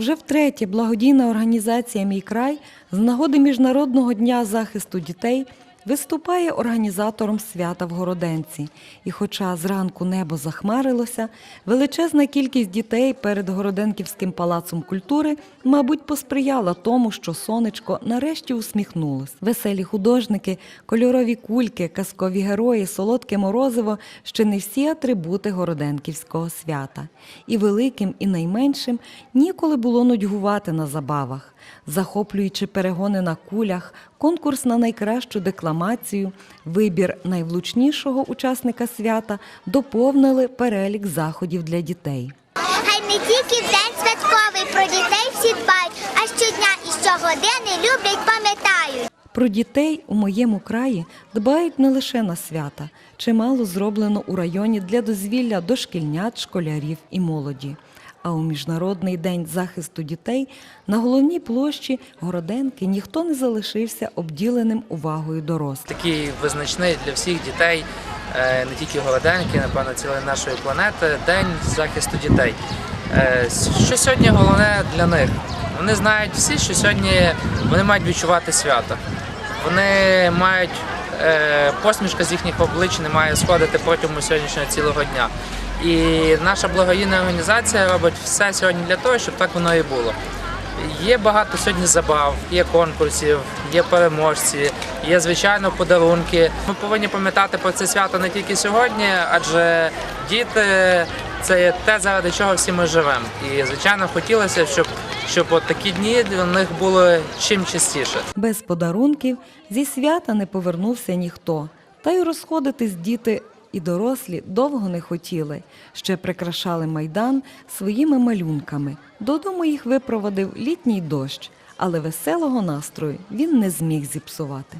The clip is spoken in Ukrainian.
Вже втретє благодійна організація Мій край з нагоди Міжнародного дня захисту дітей виступає організатором свята в Городенці. І хоча зранку небо захмарилося, величезна кількість дітей перед Городенківським палацом культури, мабуть, посприяла тому, що сонечко нарешті усміхнулось. Веселі художники, кольорові кульки, казкові герої, солодке морозиво ще не всі атрибути Городенківського свята. І великим, і найменшим ніколи було нудьгувати на забавах, захоплюючи перегони на кулях, конкурс на найкращу декламацію, вибір найвлучнішого учасника свята доповнили перелік заходів для дітей. Хай не тільки в день святковий про дітей всі дбають, а щодня і щогодини люблять, пам'ятають. Про дітей у моєму краї дбають не лише на свята. Чимало зроблено у районі для дозвілля дошкільнят, школярів і молоді. А у Міжнародний день захисту дітей на головній площі Городенки ніхто не залишився обділеним увагою дорослих. такий визначний для всіх дітей, е, не тільки Городенки, напевно, цілої нашої планети, День захисту дітей. Е, Що сьогодні головне для них? Вони знають всі, що сьогодні вони мають відчувати свято. Вони мають посмішка з їхніх облич не має сходити протягом сьогоднішнього цілого дня. І наша благодійна організація робить все сьогодні для того, щоб так воно і було. Є багато сьогодні забав, є конкурсів, є переможці, є звичайно подарунки. Ми повинні пам'ятати про це свято не тільки сьогодні, адже діти це є те, заради чого всі ми живемо. І звичайно хотілося, щоб, щоб от такі дні для них було чим частіше. Без подарунків зі свята не повернувся ніхто. Та й розходитись діти і дорослі довго не хотіли. Ще прикрашали майдан своїми малюнками. Додому їх випровадив літній дощ, але веселого настрою він не зміг зіпсувати.